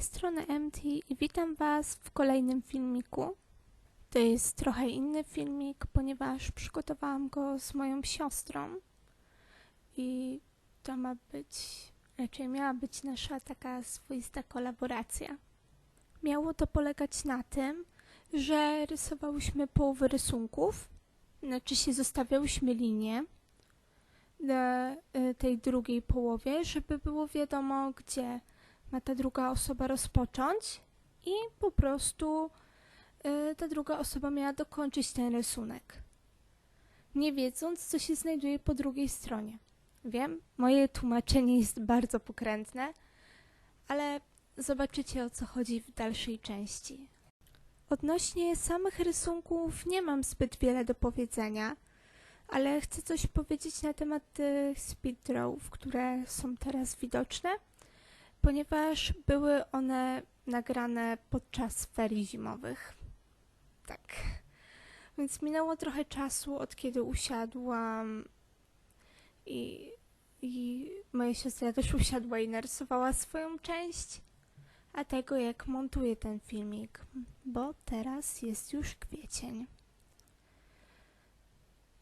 Tej strony MT i witam Was w kolejnym filmiku. To jest trochę inny filmik, ponieważ przygotowałam go z moją siostrą i to ma być, raczej miała być nasza taka swoista kolaboracja. Miało to polegać na tym, że rysowałyśmy połowę rysunków, znaczy się zostawiałyśmy linię na y, tej drugiej połowie, żeby było wiadomo, gdzie ma ta druga osoba rozpocząć i po prostu y, ta druga osoba miała dokończyć ten rysunek. Nie wiedząc, co się znajduje po drugiej stronie. Wiem, moje tłumaczenie jest bardzo pokrętne, ale zobaczycie o co chodzi w dalszej części. Odnośnie samych rysunków nie mam zbyt wiele do powiedzenia, ale chcę coś powiedzieć na temat tych które są teraz widoczne ponieważ były one nagrane podczas ferii zimowych. Tak. Więc minęło trochę czasu od kiedy usiadłam i, i moja siostra też usiadła i narysowała swoją część, a tego jak montuję ten filmik, bo teraz jest już kwiecień.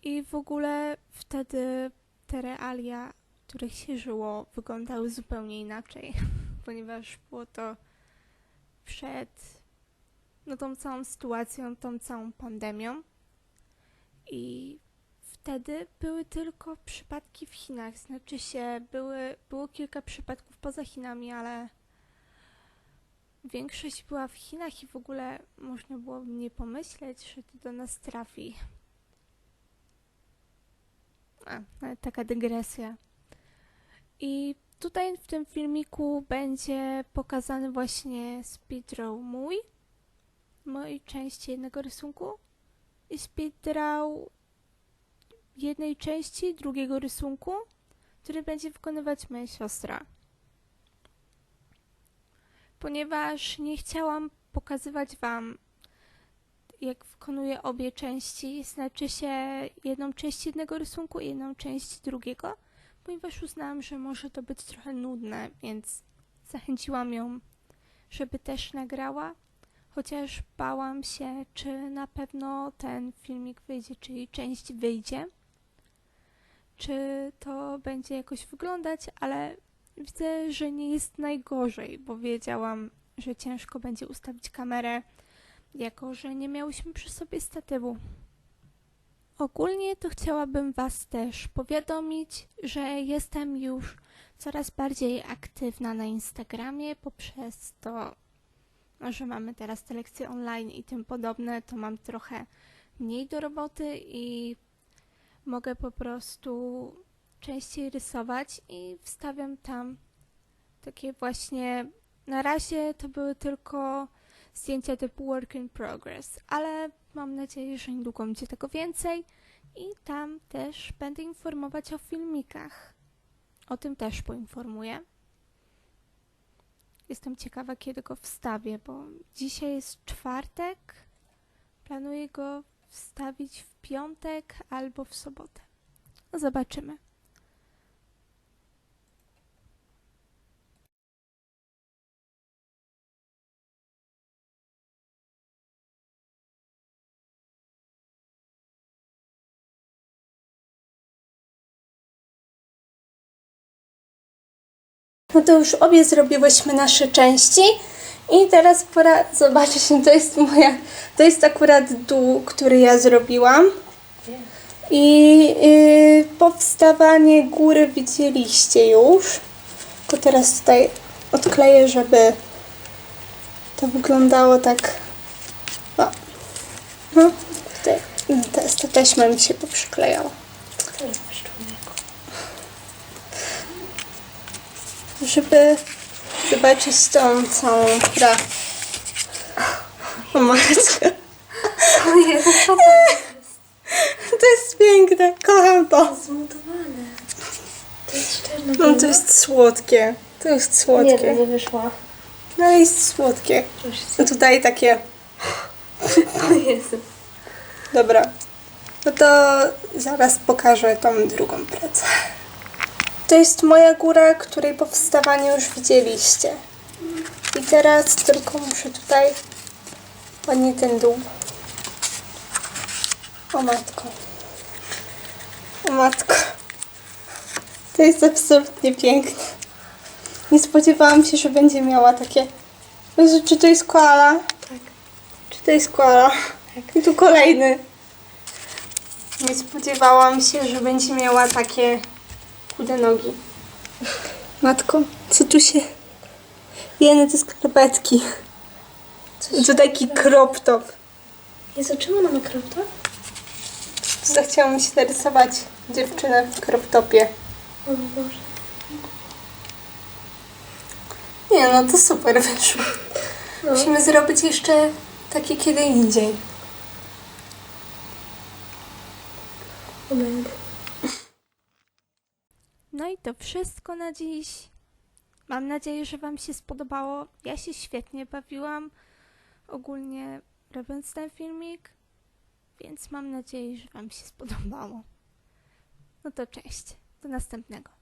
I w ogóle wtedy te realia których się żyło, wyglądały zupełnie inaczej, ponieważ było to przed no, tą całą sytuacją, tą całą pandemią. I wtedy były tylko przypadki w Chinach, znaczy się, były, było kilka przypadków poza Chinami, ale większość była w Chinach i w ogóle można było nie pomyśleć, że to do nas trafi. A, taka dygresja. I tutaj w tym filmiku będzie pokazany właśnie speeddraw mój, mojej części jednego rysunku i speeddraw jednej części drugiego rysunku, który będzie wykonywać moja siostra. Ponieważ nie chciałam pokazywać Wam, jak wykonuję obie części, znaczy się jedną część jednego rysunku i jedną część drugiego, ponieważ uznałam, że może to być trochę nudne, więc zachęciłam ją, żeby też nagrała, chociaż bałam się, czy na pewno ten filmik wyjdzie, czyli część wyjdzie, czy to będzie jakoś wyglądać, ale widzę, że nie jest najgorzej, bo wiedziałam, że ciężko będzie ustawić kamerę, jako że nie miałyśmy przy sobie statywu. Ogólnie to chciałabym Was też powiadomić, że jestem już coraz bardziej aktywna na Instagramie poprzez to, że mamy teraz te lekcje online i tym podobne, to mam trochę mniej do roboty i mogę po prostu częściej rysować i wstawiam tam takie właśnie. Na razie to były tylko zdjęcia typu work in progress, ale mam nadzieję, że niedługo będzie tego więcej i tam też będę informować o filmikach. O tym też poinformuję. Jestem ciekawa, kiedy go wstawię, bo dzisiaj jest czwartek. Planuję go wstawić w piątek albo w sobotę. No zobaczymy. No to już obie zrobiłyśmy nasze części i teraz pora zobaczyć, to jest moja, to jest akurat dół, który ja zrobiłam. I yy, powstawanie góry widzieliście już. Tylko teraz tutaj odkleję, żeby to wyglądało tak. O. No, tutaj ta, ta taśma mi się poprzyklejała. Żeby zobaczyć tą całą prawdę. O matko. To jest piękne, kocham to. jest zmontowane? To jest czarno No to jest słodkie. To jest Nie, to słodkie. nie wyszło. No ale jest słodkie. No tutaj takie. O Jezu. Dobra. No to zaraz pokażę tą drugą pracę. To jest moja góra, której powstawanie już widzieliście. I teraz tylko muszę tutaj ładnie ten dół. O matko. O matko. To jest absolutnie piękne. Nie spodziewałam się, że będzie miała takie... Jezu, czy to jest koala? Tak. Czy to jest koala? I tu kolejny. Nie spodziewałam się, że będzie miała takie chude nogi. Matko, co tu się... Jeny, te skarpetki. To taki crop top. Jezu, czemu ona ma crop top? Zachciałam się narysować dziewczynę w crop topie. O Boże. Nie no, to super wyszło. No. Musimy zrobić jeszcze takie kiedy indziej. No i to wszystko na dziś. Mam nadzieję, że Wam się spodobało. Ja się świetnie bawiłam ogólnie robiąc ten filmik, więc mam nadzieję, że Wam się spodobało. No to cześć. Do następnego.